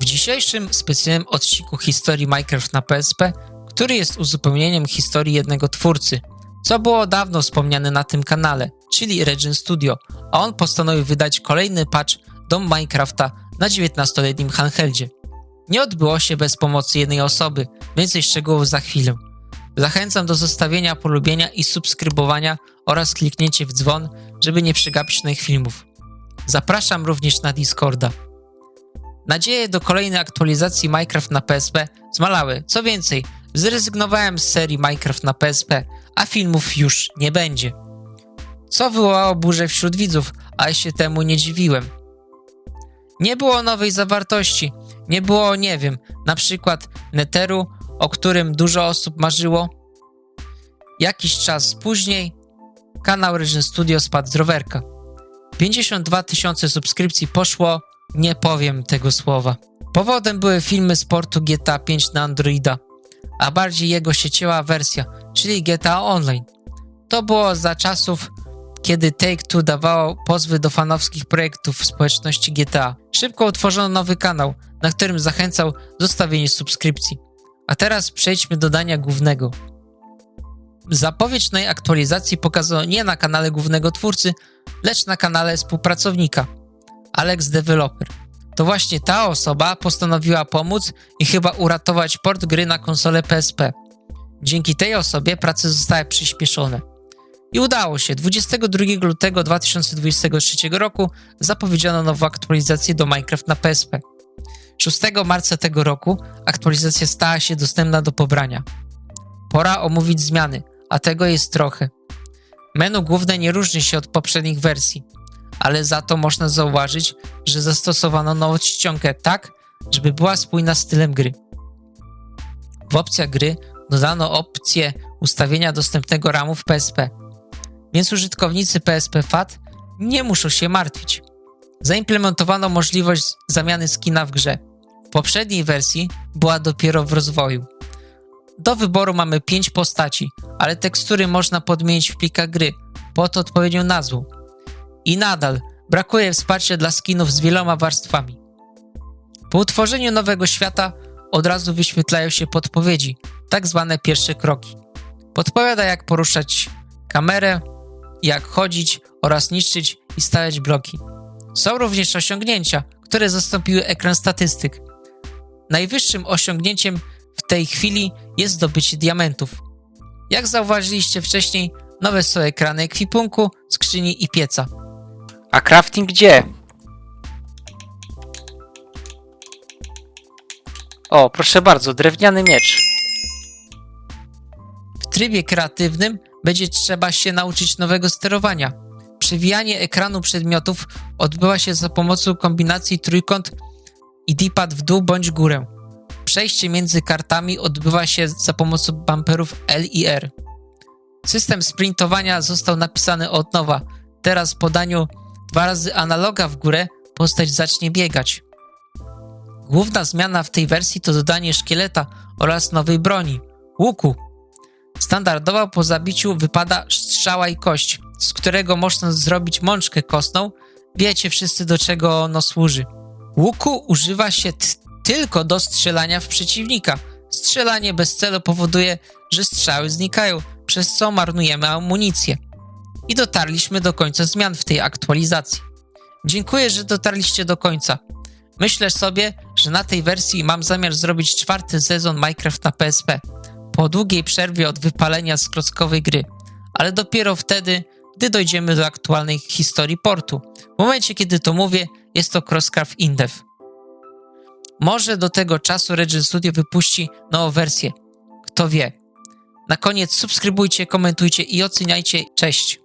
W dzisiejszym specjalnym odcinku historii Minecraft na PSP, który jest uzupełnieniem historii jednego twórcy, co było dawno wspomniane na tym kanale, czyli Regin Studio, a on postanowił wydać kolejny patch do Minecrafta na 19-letnim handheldzie. Nie odbyło się bez pomocy jednej osoby, więcej szczegółów za chwilę. Zachęcam do zostawienia polubienia i subskrybowania oraz kliknięcie w dzwon, żeby nie przegapić nowych filmów. Zapraszam również na Discorda. Nadzieje do kolejnej aktualizacji Minecraft na PSP zmalały. Co więcej, zrezygnowałem z serii Minecraft na PSP, a filmów już nie będzie. Co wywołało burzę wśród widzów, a ja się temu nie dziwiłem. Nie było nowej zawartości, nie było, nie wiem, na przykład Netheru, o którym dużo osób marzyło. Jakiś czas później kanał Regin Studio spadł z rowerka. 52 tysiące subskrypcji poszło, nie powiem tego słowa. Powodem były filmy sportu GTA 5 na Androida, a bardziej jego sieciowa wersja, czyli GTA Online. To było za czasów, kiedy Take-Two dawało pozwy do fanowskich projektów w społeczności GTA. Szybko utworzono nowy kanał, na którym zachęcał zostawienie subskrypcji. A teraz przejdźmy do dania głównego. Zapowiedź nowej aktualizacji pokazano nie na kanale głównego twórcy, lecz na kanale współpracownika, Alex Developer. To właśnie ta osoba postanowiła pomóc i chyba uratować port gry na konsolę PSP. Dzięki tej osobie prace zostały przyspieszone. I udało się. 22 lutego 2023 roku zapowiedziano nową aktualizację do Minecraft na PSP. 6 marca tego roku aktualizacja stała się dostępna do pobrania. Pora omówić zmiany, a tego jest trochę. Menu główne nie różni się od poprzednich wersji, ale za to można zauważyć, że zastosowano nową czcionkę tak, żeby była spójna z stylem gry. W opcjach gry dodano opcję ustawienia dostępnego RAMu w PSP, więc użytkownicy PSP FAT nie muszą się martwić. Zaimplementowano możliwość zamiany skina w grze. W poprzedniej wersji była dopiero w rozwoju. Do wyboru mamy 5 postaci, ale tekstury można podmienić w plikach gry pod odpowiednią nazwą. I nadal brakuje wsparcia dla skinów z wieloma warstwami. Po utworzeniu nowego świata od razu wyświetlają się podpowiedzi, tak zwane pierwsze kroki. Podpowiada jak poruszać kamerę, jak chodzić oraz niszczyć i stawiać bloki. Są również osiągnięcia, które zastąpiły ekran statystyk. Najwyższym osiągnięciem w tej chwili jest zdobycie diamentów. Jak zauważyliście wcześniej, nowe są ekrany ekwipunku, skrzyni i pieca. A crafting gdzie? O, proszę bardzo, drewniany miecz. W trybie kreatywnym będzie trzeba się nauczyć nowego sterowania. Przewijanie ekranu przedmiotów odbywa się za pomocą kombinacji trójkąt i D-pad w dół bądź górę. Przejście między kartami odbywa się za pomocą bumperów L i R. System sprintowania został napisany od nowa. Teraz w podaniu dwa razy analoga w górę postać zacznie biegać. Główna zmiana w tej wersji to dodanie szkieleta oraz nowej broni łuku. Standardowo po zabiciu wypada strzała i kość, z którego można zrobić mączkę kostną. Wiecie wszyscy do czego ono służy. Łuku używa się tylko do strzelania w przeciwnika. Strzelanie bez celu powoduje, że strzały znikają, przez co marnujemy amunicję. I dotarliśmy do końca zmian w tej aktualizacji. Dziękuję, że dotarliście do końca. Myślę sobie, że na tej wersji mam zamiar zrobić czwarty sezon Minecraft na PSP. Po długiej przerwie od wypalenia z klockowej gry, ale dopiero wtedy, gdy dojdziemy do aktualnej historii portu. W momencie, kiedy to mówię, jest to Crosscraft Indev. Może do tego czasu Regin Studio wypuści nową wersję. Kto wie. Na koniec subskrybujcie, komentujcie i oceniajcie. Cześć!